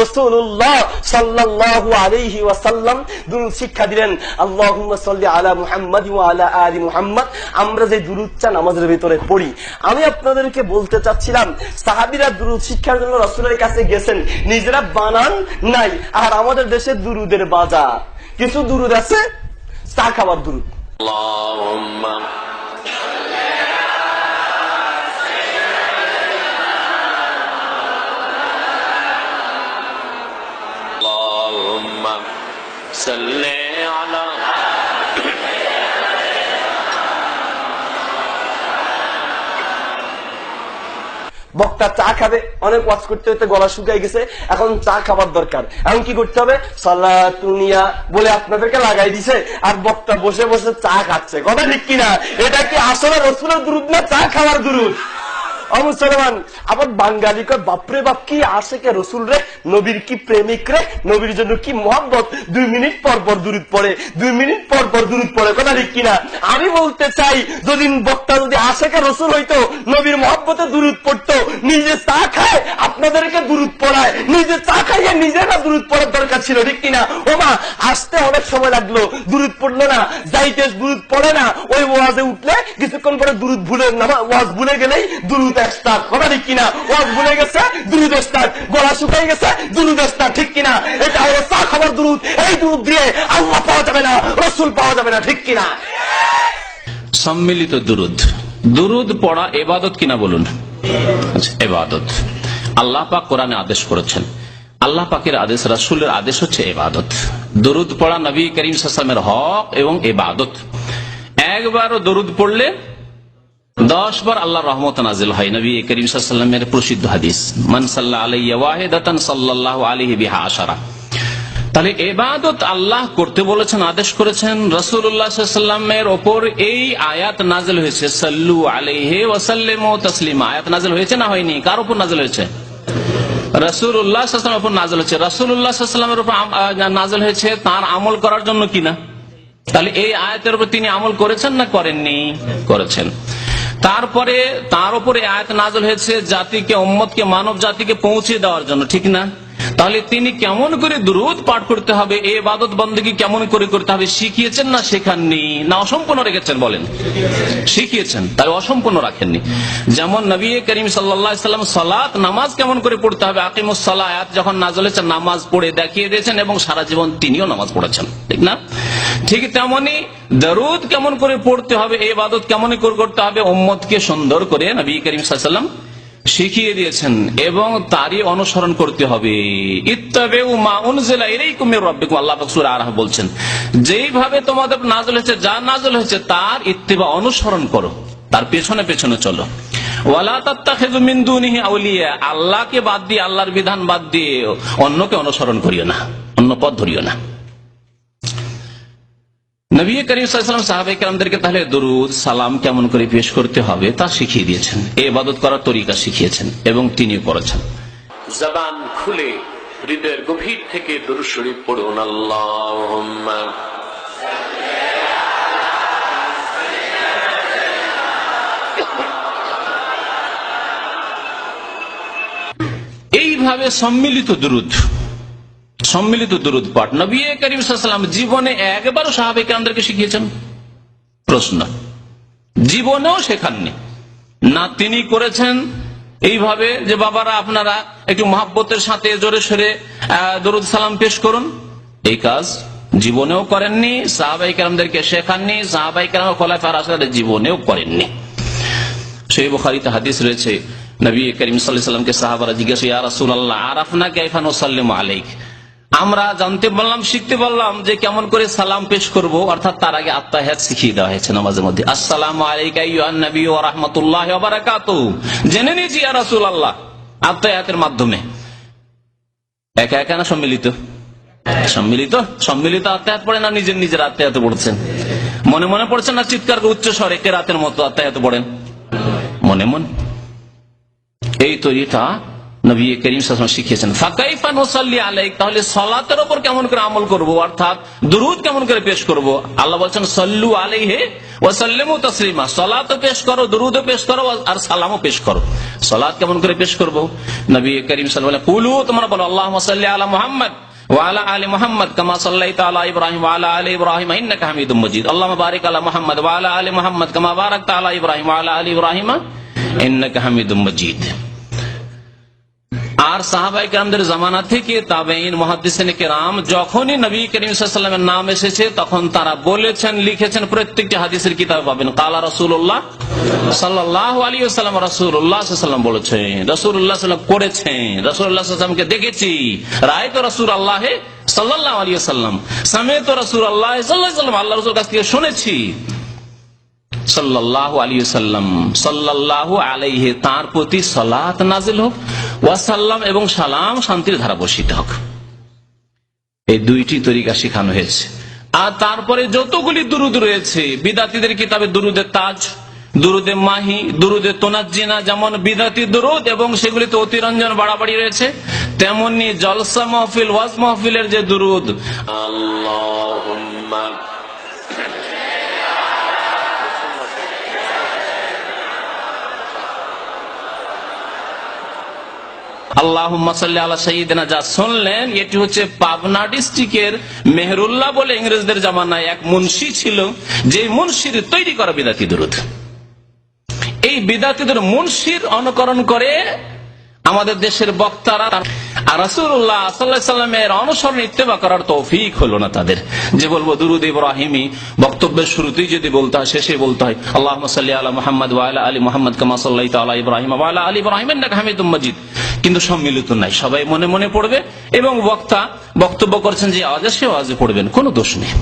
রসুল্লাহ সাল্লাল্লাহু আলাইহি ওয়াসাল্লাম দুরুদ শিক্ষা দিলেন সাল্লি আলা মুহাম্মাদ আলা মুহাম্মাদ। আমরা যে দুরুদটা নামাজের ভিতরে পড়ি, আমি আপনাদেরকে বলতে চাচ্ছিলাম, সাহাবীরা দুরুদ শিক্ষার জন্য রাসূলের কাছে গেছেন, নিজেরা বানান নাই, আর আমাদের দেশে দুরুদের বাজার। কিছু দুরুদ আছে, চা খাবার দুরুদ। اللهم اللهم صل على বক্তা চা খাবে অনেক ওয়াজ করতে করতে গলা শুকাই গেছে এখন চা খাবার দরকার এখন কি করতে হবে সালাতুনিয়া বলে আপনাদেরকে লাগাই দিছে আর বক্তা বসে বসে চা খাচ্ছে কথা ঠিক কিনা এটা কি আসলে রসুলের দুরুদ না চা খাবার দুরুদ ও মুসলমান, আবার বাঙালি কয়, বাপরে বাপ, কি আসে কে রসুল রে নবীর কি প্রেমিক রে নবীর জন্য কি মোহাম্মত দুই মিনিট পর পর দূরত পড়ে, দুই মিনিট পর পর দূরত পড়ে, কথা ঠিক কিনা? আমি বলতে চাই, যদি বক্তা, যদি আসে কে রসুল হইতো, নবীর মোহাম্মতে দূরত পড়তো, নিজে চা খায়, আপনাদেরকে দূরত পড়ায় নিজে চা খাইয়ে নিজেরা দূরত পড়ার দরকার ছিল ঠিক কিনা? ও মা আসতে অনেক সময় লাগল। দূরত পড়ল না যাইতে দূরত পড়ে না। ওই ওয়াজে উঠলে কিছুক্ষণ পরে দূরত ভুলে ওয়াজ ভুলে গেলেই দূরত স্টার্ট কথা ঠিক কিনা? ওয়াজ ভুলে গেছে দূরত স্টার্ট গলা শুকাই গেছে দূরত স্টার্ট ঠিক কিনা? এটা হলো চা খাবার দূরত এই দূরত দিয়ে আল্লাহ পাওয়া যাবে না রসুল পাওয়া যাবে না ঠিক কিনা? সম্মিলিত দুরুদ। দুরুদ পড়া এবাদত কিনা বলুন? আচ্ছা, এবাদত। আল্লাহ পাক কোরআনে আদেশ করেছেন। আল্লাহ পাকের আদেশ, রাসুলের আদেশ হচ্ছে এবাদত দরুদ পড়া নবী করিম সাসামের হক এবং এবাদত একবারও দরুদ পড়লে দশ বার আল্লাহ রহমত নাজিল হয়। নবী করিম সাল্লামের প্রসিদ্ধ হাদিস মনসাল্লাহ আলাইয়া ওয়াহেদাতান সাল্লাহ আলহি বিহা আশারা। তাহলে এবাদত আল্লাহ করতে বলেছেন, আদেশ করেছেন রসুল্লাহামের ওপর এই আয়াত নাজল হয়েছে। সাল্লু আলহে ওসাল্লেম তসলিম। আয়াত নাজল হয়েছে না হয়নি? কার উপর নাজল হয়েছে? নাজল হয়েছে। নাজল হয়েছে তার আমল করার জন্য কিনা তাহলে এই আয়াতের উপর তিনি আমল করেছেন না করেননি? করেছেন। তারপরে তার উপরে আয়াত নাজল হয়েছে জাতিকে, উম্মতকে মানব জাতিকে পৌঁছে দেওয়ার জন্য। ঠিক না? তাহলে তিনি কেমন করে দ্রুত পাঠ করতে হবে এই বাদত বন্দী কেমন করে করতে হবে, শিখিয়েছেন না শেখাননি? না অসম্পূর্ণ রেখেছেন বলেন। শিখিয়েছেন, তাই অসম্পূর্ণ রাখেননি। যেমন নবী করিম সাল্লাম সালাত, নামাজ কেমন করে পড়তে হবে? আকিমুসাল্লাহ আয়াত যখন নাজল হয়েছে, নামাজ পড়ে দেখিয়ে দিয়েছেন এবং সারা জীবন তিনিও নামাজ পড়েছেন, ঠিক না? ঠিক তেমনি দরুদ কেমন করে পড়তে হবে এই বাদত কেমন করে করতে হবে? উম্মতকে সুন্দর করে নবী করিম সাল্লাম শিখিয়ে দিয়েছেন, এবং তারই অনুসরণ করতে হবে। বলছেন, যেইভাবে তোমাদের নাজল হয়েছে, যা নাজল হয়েছে, তার ইত্তেবা অনুসরণ করো, তার পেছনে পেছনে চলো। আল্লাহকে বাদ দিয়ে, আল্লাহর বিধান বাদ দিয়ে অন্যকে অনুসরণ করিও না, অন্য পথ ধরিও না। নবী করিম সাল্লাম কালামদেরকে তাহলে দরুদ সালাম কেমন করে পেশ করতে হবে তা শিখিয়ে দিয়েছেন। এ ইবাদত করার তরিকা শিখিয়েছেন এবং তিনিও করেছেন। জবান খুলে হৃদয়ের গভীর থেকে দরুদ শরীফ পড়ুন আল্লাহুম্মা। এইভাবে সম্মিলিত দুরুদ সম্মিলিত দুরুদ পাঠ। নবী করিম সাল্লাম জীবনে একবারও সাহাবাই কালামদেরকে শিখিয়েছেন। প্রশ্ন, জীবনেও শেখাননি। না তিনি করেছেন এইভাবে যে, বাবারা, আপনারা একটু মহাব্বতের সাথে জোরে সরে দরুদ সালাম পেশ করুন। এই কাজ জীবনেও করেননি সাহাবাই কালামদেরকে শেখাননি সাহাবাই কালাম খোলাফার আসলে জীবনেও করেননি। সেই বুখারিতে হাদিস রয়েছে, নবী করিম সাল্লামকে সাহাবারা জিজ্ঞাসা ইয়া রাসূলুল্লাহ, আরাফনা কাইফান ওয়াসাল্লিমু আলাইক? আমরা জানতে পারলাম, শিখতে পারলাম যে কেমন করে সালাম পেশ করব। অর্থাৎ তার আগে আত্মাহাত শিখিয়ে দেওয়া হয়েছে নামাজের মধ্যে। আসসালামু আলাইকা আইয়ুহান নবী ওয়া রাহমাতুল্লাহি জেনে নিয়েছি ইয়া রাসূলুল্লাহ। আত্মাহাতের মাধ্যমে। একা একা না সম্মিলিত? সম্মিলিত? সম্মিলিত আত্মাহাত পড়ে না নিজের নিজের আত্মাহাত পড়ছেন? মনে মনে পড়ছেন না চিৎকার উচ্চ স্বরে কে রাতের মতো আত্মাহাত পড়েন? মনে মন। এই তৈরিটা নবী করিম সাল্লাল্লাহু আলাইহি শিখিয়েছেন ফাকাইফা নুসাল্লি আলাইক তাহলে সালাতের উপর কেমন করে আমল করব অর্থাৎ দুরুদ কেমন করে পেশ করব আল্লাহ বলছেন সাল্লু আলাইহি ওয়া সাল্লিমু তাসলিমা সালাতও পেশ করো দুরুদও পেশ করো আর সালামও পেশ করো সলাদ কেমন করে পেশ করব নবী করিম সাল্লাম কুলু তোমরা বলো আল্লাহ সাল্লি আলা মোহাম্মদ وعلى ال محمد كما صليت على ابراهيم وعلى ال ابراهيم انك حميد مجيد اللهم بارك على محمد وعلى ال محمد كما باركت على ابراهيم وعلى ال ابراهيم انك حميد مجيد আর সাহাবাই কেরামদের জামানা থেকে তাবেইন মহাদিসিন কেরাম যখনই নবী করিম নাম এসেছে, তখন তারা বলেছেন, লিখেছেন প্রত্যেকটি হাদিসের কিতাব পাবেন। কালা রসুল্লাহ সাল্লাহ আলী সাল্লাম রসুল্লাহ সাল্লাম বলেছেন রসুল্লাহ সাল্লাম করেছেন রসুল্লাহ সাল্লামকে দেখেছি। রায় তো রসুল আল্লাহ সাল্লাহ আলী সাল্লাম সামে তো রসুল আল্লাহ সাল্লাম আল্লাহ রসুল কাছ থেকে শুনেছি। সাল্লাহ আলী সাল্লাম সাল্লাহ আলাইহে, তার প্রতি সালাত নাজিল হোক ওয়াসাল্লাম এবং সালাম শান্তির ধারা বর্ষিত হোক। এই দুইটি তরিকা শেখানো হয়েছে। আর তারপরে যতগুলি দুরুদ রয়েছে, বিদাতিদের কিতাবে দুরুদের তাজ, দুরুদে মাহি, দুরুদে তোনাজিনা যেমন বিদাতি দুরুদ এবং সেগুলিতে অতিরঞ্জন বাড়াবাড়ি রয়েছে, তেমনি জলসা মহফিল, ওয়াজ মহফিলের যে দুরুদ আল্লাহুম্মা আল্লাহ আল্লাহ সঈদিনা যা শুনলেন, এটি হচ্ছে পাবনা ডিস্ট্রিক্টের মেহরুল্লাহ বলে ইংরেজদের জামানায় এক মুন্সি ছিল, যে মুন্সির তৈরি করা বিদাতি দুরুদ। এই বিদাতিদের মুন্সির অনুকরণ করে আমাদের দেশের বক্তারা আর রাসূলুল্লাহ সাল্লামের অনুসরণ ইত্তেবা করার তৌফিক হলো না তাদের। যে বলব, দুরুদ ইব্রাহিমি বক্তব্যের শুরুতেই যদি বলতে হয়, শেষে বলতে হয়, আল্লাহুম্মা সাল্লি আলা মুহাম্মদ আলা আলি মুহাম্মদ কামা সাল্লাইতা আলা ইব্রাহিম আলা আলি ইব্রাহিম ইন্নাকা হামিদুম মাজিদ। কিন্তু সম্মিলিত নাই। সবাই মনে মনে পড়বে এবং বক্তা বক্তব্য করছেন যে আওয়াজে সে আওয়াজে পড়বেন, কোনো দোষ নেই।